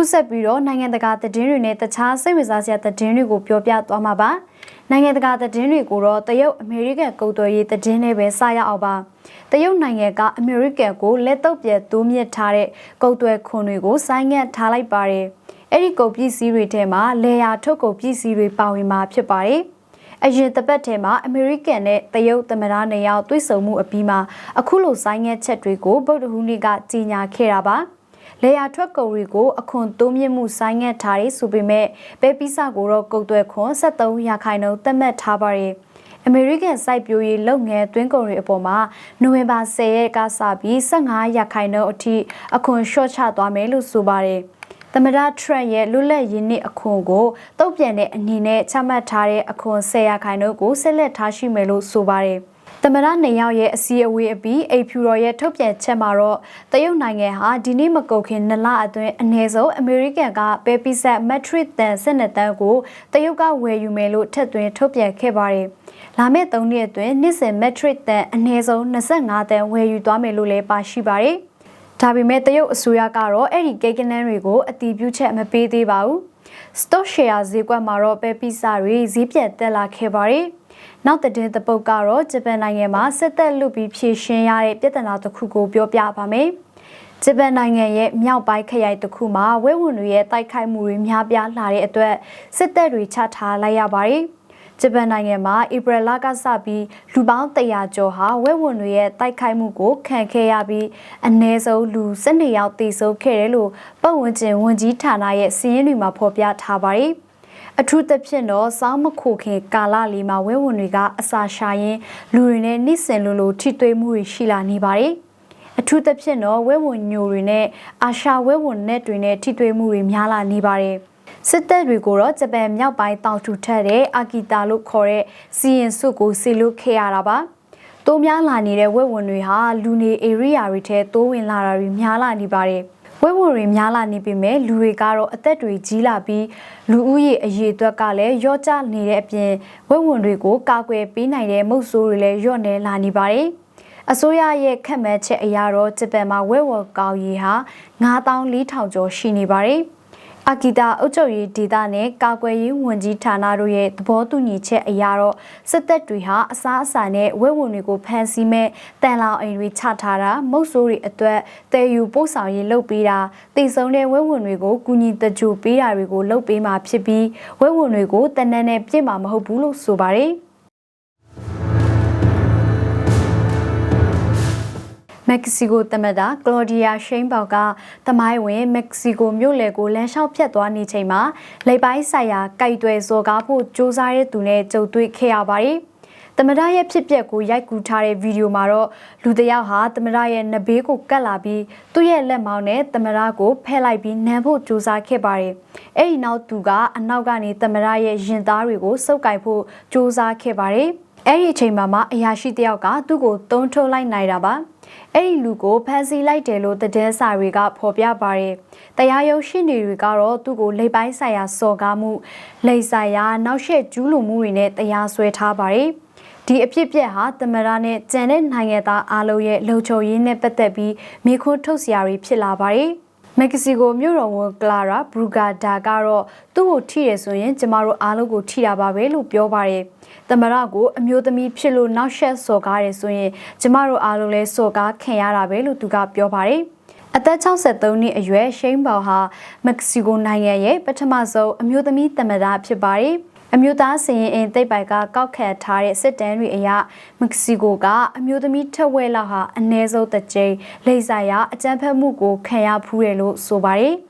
အခုဆက်ပြီးတော့နိုင်ငံတကာသတင်းတွေနဲ့တခြားစိတ်ဝင်စားစရာသတင်းတွေကိုပြောပြသွားမှာပါနိုင်ငံတကာသတင်းတွေကိုတော့တရုတ်အမေရိကန်ကုန်သွယ်ရေးသတင်းတွေပဲစရအောင်ပါတရုတ်နိုင်ငံကအမေရိကန်ကိုလက်တော့ပြဲတိုးမြင့်ထားတဲ့ကုန်သွယ်ခွန်တွေကိုဆိုင်းငံ့ထားလိုက်ပါတယ်အဲ့ဒီကုန်ပစ္စည်းတွေထဲမှာလေယာထုတ်ကုန်ပစ္စည်းတွေပါဝင်မှာဖြစ်ပါတယ်အရင်တစ်ပတ်ထဲမှာအမေရိကန်နဲ့တရုတ်သမ္မတနေရောက်တွေ့ဆုံမှုအပြီးမှာအခုလိုဆိုင်းငံ့ချက်တွေကိုဗုဒ္ဓဟူးနေ့ကကြေညာခဲ့တာပါ။ လေယာထွက်ကုန်တွေကိုအခွန်တိုးမြင့်မှုဆိုင်းငံ့ထားတယ်ဆိုပေမဲ့ပဲပီးစာကိုတော့ကုန်သွယ်ခွန်73ရာခိုင်နှုန်းသတ်မှတ်ထားပါတယ်။အမေရိကန်စိုက်ပျိုးရေးလုပ်ငန်းတွင်းကုန်တွေအပေါ်မှာနိုဝင်ဘာ10ရက်ကစပြီး15ရာခိုင်နှုန်းအထိအခွန်လျှော့ချသွားမယ်လို့ဆိုပါတယ်။သမ္မတထရန့်ရဲ့လွတ်လပ်ရေးနှစ်အခွန်ကိုတုတ်ပြန်တဲ့အနေနဲ့ချမှတ်ထားတဲ့အခွန်10ရာခိုင်နှုန်းကိုဆက်လက်ထားရှိမယ်လို့ဆိုပါတယ်။ သမရနေရောက်ရဲ့အစည်းအဝေးအပြီးအိဖြူတော်ရဲ့ထုတ်ပြန်ချက်မှာတော့တရုတ်နိုင်ငံဟာဒီနေ့မကုန်ခင်နှစ်လအတွင်းအနည်းဆုံးအမေရိကန်ကပဲပီဆက်မက်ထရစ်တန်12တန်းကိုတရုတ်ကဝယ်ယူမယ်လို့ထပ်သွင်းထုတ်ပြန်ခဲ့ပါတယ်။လာမယ့်၃နှစ်အတွင်းနှစ်စဉ်မက်ထရစ်တန်အနည်းဆုံး25တန်းဝယ်ယူသွားမယ်လို့လည်းပါရှိပါတယ်။ဒါပေမဲ့တရုတ်အစိုးရကတော့အဲ့ဒီကိန်းကနန်းတွေကိုအတီးပြုချက်မပေးသေးပါဘူး။ stock share ဈေးကွက်မှာတော့ပဲပီစာတွေဈေးပြတ်တက်လာခဲ့ပါတယ်။ နောက်တဲ့တပုတ်ကတော့ဂျပန်နိုင်ငံမှာစစ်တပ်လူပြီးဖြည့်ရှင်းရတဲ့ပြဿနာတစ်ခုကိုပြောပြပါမယ်။ဂျပန်နိုင်ငံရဲ့မြောက်ပိုင်းခရိုင်တစ်ခုမှာဝဲဝင်တွေရဲ့တိုက်ခိုက်မှုတွေများပြားလာတဲ့အတွက်စစ်တပ်တွေချထားလိုက်ရပါတယ်။ဂျပန်နိုင်ငံမှာဧပြီလကစပြီးလူပေါင်း100ကျော်ဟာဝဲဝင်တွေရဲ့တိုက်ခိုက်မှုကိုခံခဲ့ရပြီးအ ਨੇ ဆုံးလူ12ယောက်သေဆုံးခဲ့တယ်လို့ပတ်ဝန်းကျင်ဝန်ကြီးဌာနရဲ့စီးရင်တွေမှာဖော်ပြထားပါတယ်။ အထူးသဖြင့်တော့စောင်းမခိုခင်ကာလလေးမှာဝဲဝင်တွေကအစာရှာရင်းလူတွေနဲ့နှိစင်လိုလိုထိတွေ့မှုတွေရှိလာနေပါတယ်အထူးသဖြင့်တော့ဝဲဝင်ညိုတွေနဲ့အာရှာဝဲဝင်နဲ့တွေနဲ့ထိတွေ့မှုတွေများလာနေပါတယ်စစ်တပ်တွေကိုတော့ဂျပန်မြောက်ပိုင်းတောင်ထူထက်တဲ့အာကီတာလို့ခေါ်တဲ့စီရင်စုကိုစီလုခဲ့ရတာပါတိုးများလာနေတဲ့ဝဲဝင်တွေဟာလူနေဧရိယာတွေထဲတိုးဝင်လာတာတွေများလာနေပါတယ်။ ဝဲဝတွေများလာနေပေမဲ့လူတွေကတော့အသက်တွေကြီးလာပြီးလူဦးရေအရေအတွက်ကလည်းရော့ကျနေတဲ့အပြင်ဝဲဝင်တွေကိုကာကွယ်ပေးနိုင်တဲ့မုတ်ဆိုးတွေလည်းညော့နေလာနေပါတယ်။အစိုးရရဲ့ခက်မှတ်ချက်အရတော့ဂျပန်မှာဝဲဝကောင်းရီဟာ9400ကျော်ရှိနေပါတယ်။ အာကီတာအုပ်ချုပ်ရေးဒေသနဲ့ကာကွယ်ရေးဝန်ကြီးဌာနတို့ရဲ့သဘောတူညီချက်အရတော့စစ်တပ်တွေဟာအစားအစာနဲ့ဝဲဝင်တွေကိုဖမ်းဆီးမဲ့တန်လောင်အိမ်တွေချထားတာမုတ်ဆိုးတွေအတွက်တည်ယူပို့ဆောင်ရေးလုပ်ပေးတာတည်ဆုံတဲ့ဝဲဝင်တွေကိုကူညီတကြိုပေးတာတွေကိုလုပ်ပေးမှာဖြစ်ပြီးဝဲဝင်တွေကိုတန်တန်းနဲ့ပြစ်မှာမဟုတ်ဘူးလို့ဆိုပါတယ်။ မက္ကဆီကိုသမ္မတကလော်ဒီယာရှိန်ဘောက်ကတမိုင်းဝင်မက္ကဆီကိုမြို့လယ်ကိုလမ်းလျှောက်ဖြတ်သွားနေချိန်မှာလိပ်ပိုင်းဆိုင်ရာကြိုက်တွယ်စော်ကားဖို့စ조사တဲ့သူနဲ့ကြုံတွေ့ခဲ့ရပါတယ်။သမ္မတရဲ့ဖြစ်ပျက်ကိုရိုက်ကူးထားတဲ့ဗီဒီယိုမှာတော့လူတစ်ယောက်ဟာသမ္မတရဲ့နဘေးကိုကတ်လာပြီးသူ့ရဲ့လက်မောင်းနဲ့သမ္မတကိုဖဲလိုက်ပြီးနမ်းဖို့ကြိုးစားခဲ့ပါတယ်။အဲ့ဒီနောက်သူကအနောက်ကနေသမ္မတရဲ့ရင်သားတွေကိုစုပ်ကိုင်ဖို့ကြိုးစားခဲ့ပါတယ်။ အဲ့ဒီအချိန်မှာမှအရာရှိတယောက်ကသူ့ကိုတုံးထုတ်လိုက်နိုင်တာပါ။အဲ့ဒီလူကိုဖမ်းဆီးလိုက်တယ်လို့သတင်းစာတွေကဖော်ပြပါတယ်။တရားရုံးရှင်းနေတွေကတော့သူ့ကိုလိပ်ပိုင်းဆိုင်ရာစော်ကားမှုလိပ်ဆိုင်ရာနောက်ရှက်ကျူးလွန်မှုတွေနဲ့တရားစွဲထားပါတယ်။ဒီအဖြစ်ပြက်ဟာသမရနဲ့ကြံတဲ့နိုင်ငံသားအားလုံးရဲ့လုံခြုံရေးနဲ့ပတ်သက်ပြီးမိခွန်းထုတ်စရာတွေဖြစ်လာပါတယ်။ မက္ကဆီကိုမြို့တော်ဝန်ကလာရာဘရူဂါဒါကတော့သူ့ကိုထိရဆိုရင်ကျမတို့အားလုံးကိုထိတာပါပဲလို့ပြောပါတယ်။သမရကိုအမျိုးသမီးဖြစ်လို့နောက်ဆက်စော်ကားတယ်ဆိုရင်ကျမတို့အားလုံးလဲစော်ကားခံရတာပဲလို့သူကပြောပါတယ်။အသက်63နှစ်အရွယ်ရှိန်ဘောင်ဟာမက္ကဆီကိုနိုင်ငံရဲ့ပထမဆုံးအမျိုးသမီးသမ္မတဖြစ်ပါတယ်။ အမျိုးသားစည်ရင်အင်သိပ်ပိုက်ကကောက်ခတ်ထားတဲ့စစ်တမ်းတွေအရမက္ကဆီကိုကအမျိုးသမီးထက်ဝဲလောက်ဟာအ ਨੇ ဆုံးတစ်ကြိမ်လိပ်စာရအကြမ်းဖက်မှုကိုခံရဖူးတယ်လို့ဆိုပါတယ်။